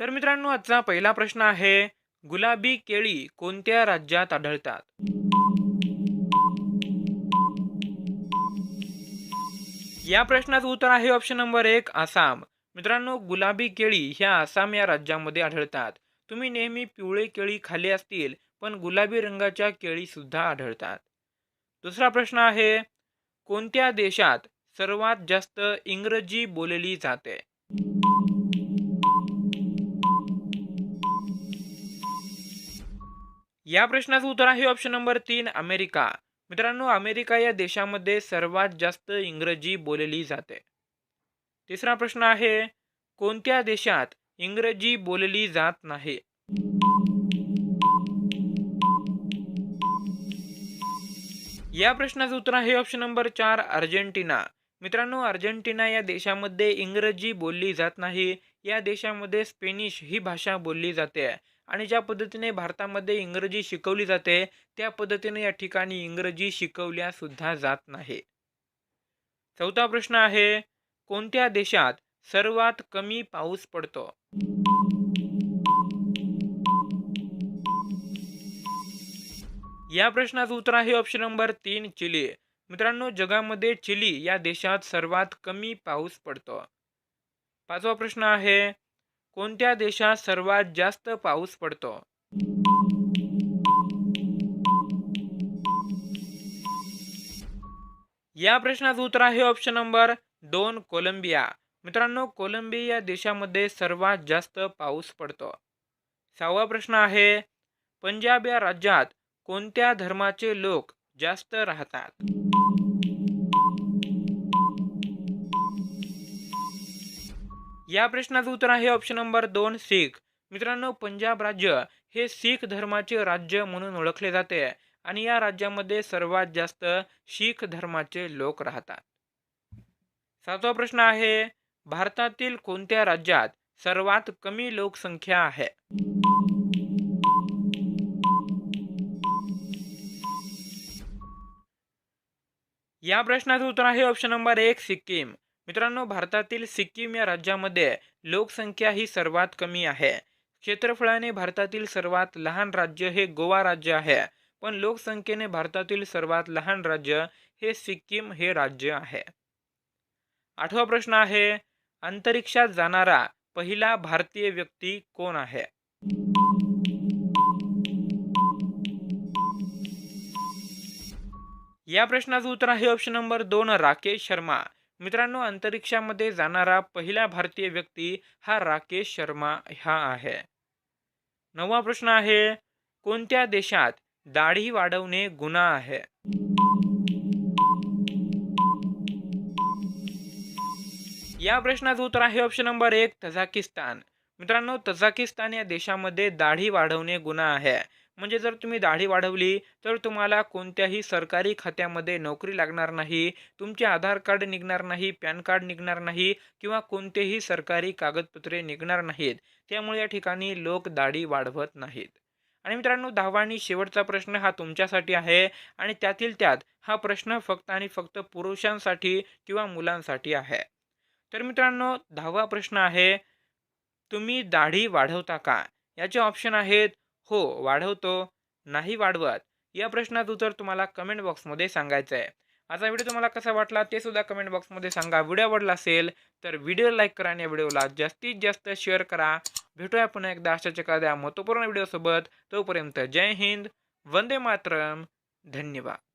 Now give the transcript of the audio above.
तर मित्रांनो आजचा पहिला प्रश्न आहे गुलाबी केळी कोणत्या राज्यात आढळतात? या प्रश्नाचं उत्तर आहे ऑप्शन नंबर एक आसाम. मित्रांनो गुलाबी केळी ह्या आसाम या राज्यामध्ये आढळतात. तुम्ही नेहमी पिवळे केळी खाली असतील पण गुलाबी रंगाच्या केळी सुद्धा आढळतात. दुसरा प्रश्न आहे कोणत्या देशात सर्वात जास्त इंग्रजी बोलली जाते? या प्रश्नाचं उत्तर आहे ऑप्शन नंबर तीन अमेरिका. मित्रांनो अमेरिका या देशामध्ये सर्वात जास्त इंग्रजी बोलली जाते. तिसरा प्रश्न आहे कोणत्या देशात इंग्रजी बोलली जात नाही? या प्रश्नाचं उत्तर आहे ऑप्शन नंबर चार अर्जेंटिना. मित्रांनो अर्जेंटिना या देशामध्ये इंग्रजी बोलली जात नाही. या देशामध्ये स्पेनिश ही भाषा बोलली जाते. आणि ज्या पद्धतीने भारतामध्ये इंग्रजी शिकवली जाते त्या पद्धतीने या ठिकाणी इंग्रजी शिकवल्या सुद्धा जात नाही. चौथा प्रश्न आहे कोणत्या देशात सर्वात कमी पाऊस पडतो? या प्रश्नाचं उत्तर आहे ऑप्शन नंबर तीन चिली. मित्रांनो जगामध्ये चिली या देशात सर्वात कमी पाऊस पडतो. पाचवा प्रश्न आहे कोणत्या देशात सर्वात जास्त पाऊस पडतो? या प्रश्नाचं उत्तर आहे ऑप्शन नंबर दोन कोलंबिया. मित्रांनो कोलंबिया या देशामध्ये सर्वात जास्त पाऊस पडतो. सहावा प्रश्न आहे पंजाब या राज्यात कोणत्या धर्माचे लोक जास्त राहतात? या प्रश्नाचं उत्तर आहे ऑप्शन नंबर दोन शीख मित्रांनो पंजाब राज्य हे शीख धर्माचे राज्य म्हणून ओळखले जाते आणि या राज्यामध्ये सर्वात जास्त शीख धर्माचे लोक राहतात. सातवा प्रश्न आहे भारतातील कोणत्या राज्यात सर्वात कमी लोकसंख्या आहे? या प्रश्नाचं उत्तर आहे ऑप्शन नंबर एक सिक्कीम मित्रांनो भारतातील सिक्कीम या राज्यामध्ये लोकसंख्या ही सर्वात कमी आहे. क्षेत्रफळाने भारतातील सर्वात लहान राज्य हे गोवा राज्य आहे. पण लोकसंख्येने भारतातील सर्वात लहान राज्य हे सिक्कीम हे राज्य आहे. आठवा प्रश्न आहे अंतरिक्षात जाणारा पहिला भारतीय व्यक्ती कोण आहे? या प्रश्नाचं उत्तर आहे ऑप्शन नंबर दोन राकेश शर्मा. मित्रांनो अंतरिक्षामध्ये जाणारा पहिला भारतीय व्यक्ती हा राकेश शर्मा हा आहे. नववा प्रश्न आहे कोणत्या देशात दाढी वाढवणे गुन्हा आहे? या प्रश्नाचं उत्तर आहे ऑप्शन नंबर एक तझाकिस्तान मित्रांनो तझाकिस्तान या देशामध्ये दाढी वाढवणे गुन्हा आहे. म्हणजे जर तुम्ही दाढी वाढवली तर तुम्हाला कोणत्याही सरकारी खात्यामध्ये नोकरी लागणार नाही तुमचे आधार कार्ड निघणार नाही पॅन कार्ड निघणार नाही किंवा कोणतेही सरकारी कागदपत्रे निघणार नाहीत. त्यामुळे या ठिकाणी लोक दाढी वाढवत नाहीत. आणि मित्रांनो दहावा आणि शेवटचा प्रश्न हा तुमच्यासाठी आहे आणि त्यातील त्यात हा प्रश्न फक्त आणि फक्त पुरुषांसाठी किंवा मुलांसाठी आहे. तर मित्रांनो दहावा प्रश्न आहे तुम्ही दाढी वाढवता का? याचे ऑप्शन आहेत हो वाढवतो. नाही वाढवत. या प्रश्नाचं उत्तर तुम्हाला कमेंट बॉक्समध्ये सांगायचं आहे. आजचा व्हिडिओ तुम्हाला कसा वाटला ते सुद्धा कमेंट बॉक्समध्ये सांगा. व्हिडिओ आवडला असेल तर व्हिडिओ लाईक करा आणि या व्हिडिओला जास्तीत जास्त शेअर करा. भेटूया पुन्हा एकदा अशाच एखाद्या महत्त्वपूर्ण व्हिडिओसोबत. तोपर्यंत जय हिंद. वंदे मातरम. धन्यवाद.